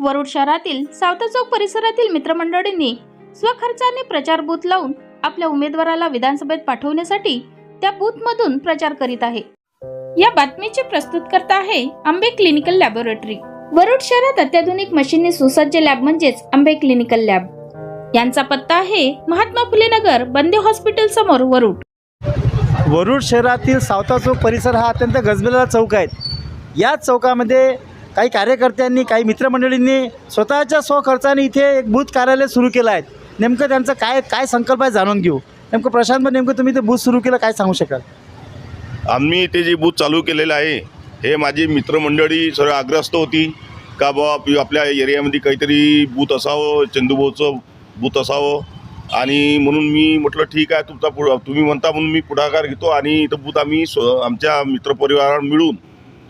वरुड शहरातील सावता चौक परिसरातील मित्रमंडळींनी स्वखर्चाने प्रचार बूथ लावून आपल्या उमेदवाराला विधानसभेत पाठवण्यासाठी त्या बूथमधून प्रचार करीत आहे. या बातमीचे प्रस्तुत करता आहे आंबे क्लिनिकल लॅबोरेटरी. वरुड शहरात अत्याधुनिक मशीनने सुसज्ज लॅब म्हणजेच आंबे क्लिनिकल लॅब. यांचा पत्ता आहे महात्मा फुले नगर बंदे हॉस्पिटल समोर वरुड. वरुड शहरातील सावता चौक परिसर हा अत्यंत गजबेला चौक आहे. या चौकामध्ये काही कार्यकर्त्यांनी काही मित्रमंडळींनी स्वतःच्या स्वखर्चाने इथे एक बूथ कार्यालय सुरू केलं आहे. नेमकं त्यांचं काय काय संकल्प आहे जाणून घेऊ. नेमकं प्रशांत नेमकं तुम्ही ते बूथ सुरू केलं काय सांगू शकाल? आम्ही इथे जे बूथ चालू केलेलं आहे हे माझी मित्रमंडळी सर्व आग्रस्त होती का बाबा आपल्या एरियामध्ये काहीतरी बूथ असावं चंदूभाऊचं बूथ असावं. आणि म्हणून मी म्हटलं ठीक आहे तुमचा पुढं तुम्ही म्हणता म्हणून मी पुढाकार घेतो आणि इथं बूथ आम्ही स्व आमच्या मित्रपरिवारावर मिळून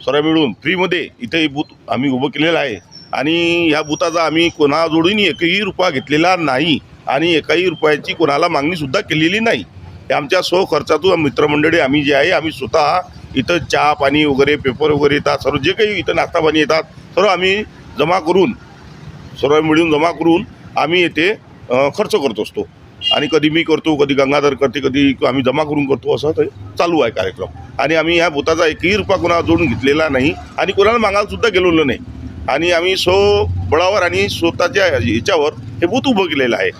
सर्व मिळून फ्रीमध्ये इथे बूथ आम्ही उभं केलेलं आहे. आणि ह्या बुथाचा आम्ही कोणाजोडून एकही रुपया घेतलेला नाही आणि एकाही रुपयाची कोणाला मागणीसुद्धा केलेली नाही. हे आमच्या स्वखर्चातून मित्रमंडळी आम्ही जे आहे आम्ही स्वतः इथं चहा पाणी वगैरे पेपर वगैरे येतात सर्व जे काही इथं नाश्ता पाणी येतात सर्व आम्ही जमा करून सर्व मिळून जमा करून आम्ही येथे खर्च करत असतो. आणि कधी मी करतो कधी गंगाधर करते कधी आम्ही जमा करून करतो असं ते चालू आहे कार्यक्रम. आणि आम्ही ह्या भूताचा एकही रुपया कोणाला जोडून घेतलेला नाही आणि कोणाला मागायलासुद्धा गेलेलो नाही. आणि आम्ही स्व बळावर आणि स्वतःच्या याच्यावर हे भूत उभं केलेलं आहे.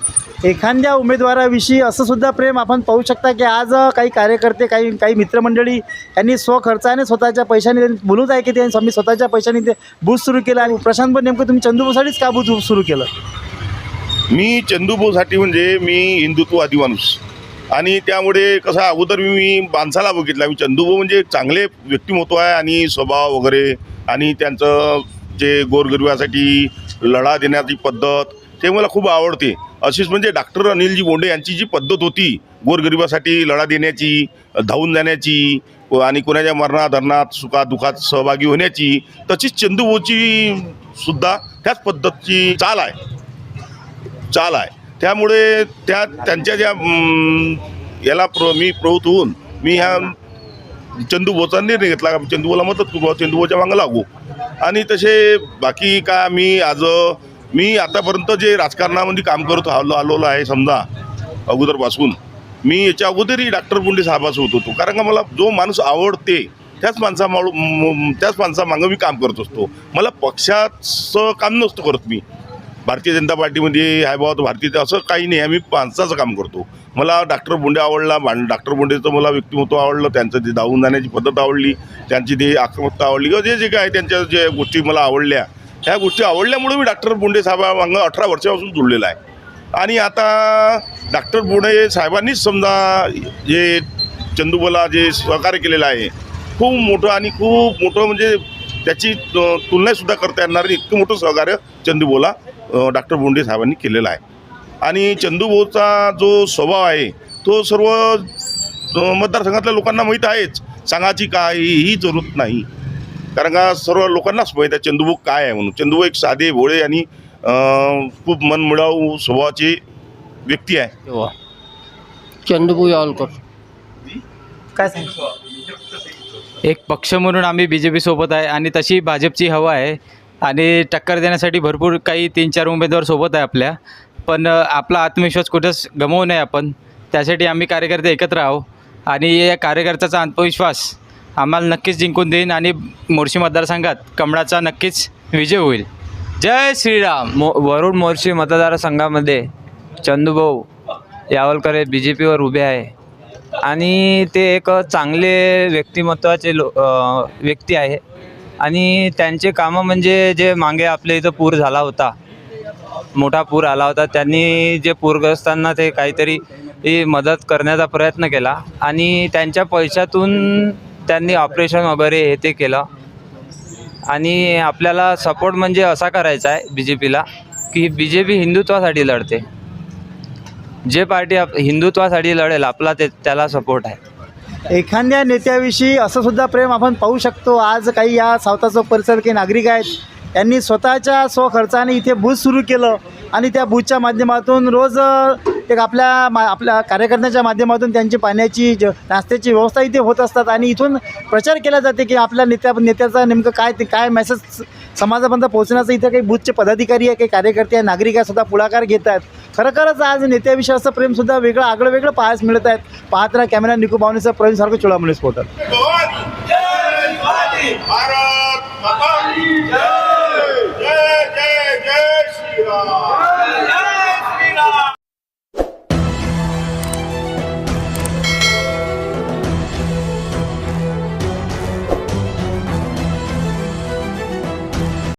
एखाद्या उमेदवाराविषयी असं सुद्धा प्रेम आपण पाहू शकता की आज काही कार्यकर्ते काही काही मित्रमंडळी यांनी स्वखर्चाने स्वतःच्या पैशाने बोलूच आहे की ते आम्ही स्वतःच्या पैशाने ते बूथ सुरू केलं आणि प्रशांत पण नेमकं तुम्ही चंदूभाऊसाठीच का बूथ सुरू केलं? मी चंदूभाऊसाठी म्हणजे मी हिंदुत्ववादी माणूस. आणि त्यामुळे कसं अगोदर मी मी माणसाला बघितला. मी चंदूभाऊ म्हणजे चांगले व्यक्तिमत्व आहे आणि स्वभाव वगैरे आणि त्यांचं जे गोरगरिबासाठी लढा देण्याची पद्धत ते मला खूप आवडते. अशीच म्हणजे डॉक्टर अनिलजी बोंडे यांची जी पद्धत होती गोरगरिबासाठी लढा देण्याची धावून जाण्याची आणि कोणाच्या मरणात धरणात सुखा दुखात सहभागी होण्याची तशीच चंदूभाऊची सुद्धा त्याच पद्धतची चाल आहे. चाल आहे. त्यामुळे त्या त्यांच्या ज्या याला प्र मी प्रवृत्त होऊन मी ह्या चंदूभाऊचा निर्णय घेतला. का चंदूभाऊला मदत करू चंदूभाऊच्या मागं लागू. आणि तसे बाकी का मी आज मी आतापर्यंत जे राजकारणामध्ये काम करत आलो आलेलो आहे समजा अगोदरपासून मी याच्या अगोदरही डॉक्टर पुंडे साहेबासोबत होतो. कारण का मला जो माणूस आवडते त्याच माणसा त्याच माणसामागं मी काम करत असतो. मला पक्षाचं काम नसतो करत मी. भारतीय जनता पार्टीमध्ये आहे बाबा भारतीय असं काही नाही. आम्ही माणसाचं काम करतो. मला डॉक्टर बोंडे आवडला डॉक्टर बोंडेचं मला व्यक्तिमत्व आवडलं त्यांचं ते धावून जाण्याची पद्धत आवडली त्यांची ते आक्रमकता आवडली किंवा जे जे काय त्यांच्या जे गोष्टी मला आवडल्या ह्या गोष्टी आवडल्यामुळे मी डॉक्टर बोंडे साहेबांग अठरा वर्षापासून जुळलेला आहे. आणि आता डॉक्टर बोंडे साहेबांनीच समजा जे चंदूबला जे सहकार्य केलेलं आहे खूप मोठं आणि खूप मोठं म्हणजे त्याची तुलनासुद्धा करता येणार नाही. इतकं मोठं सहकार्य चंदूभाऊला अ, डॉक्टर बोंडे साहेबांनी केलेलं आहे. आणि चंदूभाऊचा जो स्वभाव आहे तो सर्व मतदारसंघातल्या लोकांना माहीत आहेच. सांगायची काहीही जरूरत नाही. कारण का सर्व लोकांनाच माहीत आहे चंदूभाऊ काय आहे म्हणून. चंदूभाऊ एक साधे भोळे आणि खूप मनमिळावू स्वभावाची व्यक्ती आहे. चंदूभाऊ यावलकर. काय सांग एक पक्ष म्हणून आम्ही बी जे पी सोबत आहे आणि तशी भाजपची हवा आहे. आणि टक्कर देण्यासाठी भरपूर काही तीन चार उमेदवार सोबत आहे आपल्या. पण आपला आत्मविश्वास कुठंच गमवू नये आपण. त्यासाठी आम्ही कार्यकर्ते एकत्र आहो आणि या कार्यकर्त्याचा आत्मविश्वास आम्हाला नक्कीच जिंकून देईन आणि मोर्शी मतदारसंघात कमळाचा नक्कीच विजय होईल. जय श्रीराम. मो वरुड मोर्शी मतदारसंघामध्ये चंदूभाऊ यावलकर हे बी जे पीवर उभे आहे. आणि ते एक चांगले व्यक्तिमत्वाचे लो व्यक्ती आहे. आणि त्यांचे कामं म्हणजे जे मागे आपल्या इथं पूर झाला होता मोठा पूर आला होता त्यांनी जे पूरग्रस्तांना ते काहीतरी मदत करण्याचा प्रयत्न केला आणि त्यांच्या पैशातून त्यांनी ऑपरेशन वगैरे हे ते केलं. आणि आपल्याला सपोर्ट म्हणजे असा करायचा आहे बी जे पीला की बी जे पी हिंदुत्वासाठी लढते. जे पार्टी आप हिंदुत्वासाठी लढेल आपला ते त्याला सपोर्ट आहे. एखाद्या नेत्याविषयी असं सुद्धा प्रेम आपण पाहू शकतो. आज काही या सावता चौक परिसरात काही नागरिक आहेत यांनी स्वतःच्या स्वखर्चाने इथे बूथ सुरू केलं आणि त्या बूथच्या माध्यमातून रोज एक आपल्या मा आपल्या कार्यकर्त्यांच्या माध्यमातून त्यांची पाण्याची ज नाश्त्याची व्यवस्था इथे होत असतात. आणि इथून प्रचार केला जाते की आपल्या नेत्या नेत्याचा नेमकं काय ते काय मेसेज समाजापर्यंत पोहोचण्याचं इथं काही बूथचे पदाधिकारी आहे काही कार्यकर्ते आहे नागरिक आहे सुद्धा पुढाकार घेत आहेत. खरोखरच आज नेत्याविषयी असं प्रेमसुद्धा वेगळं आगळं वेगळं पाहायला मिळत आहेत. पाहत राहा कॅमेरा निकू भावनेचं प्रेमसारखं सारखं चोळामणी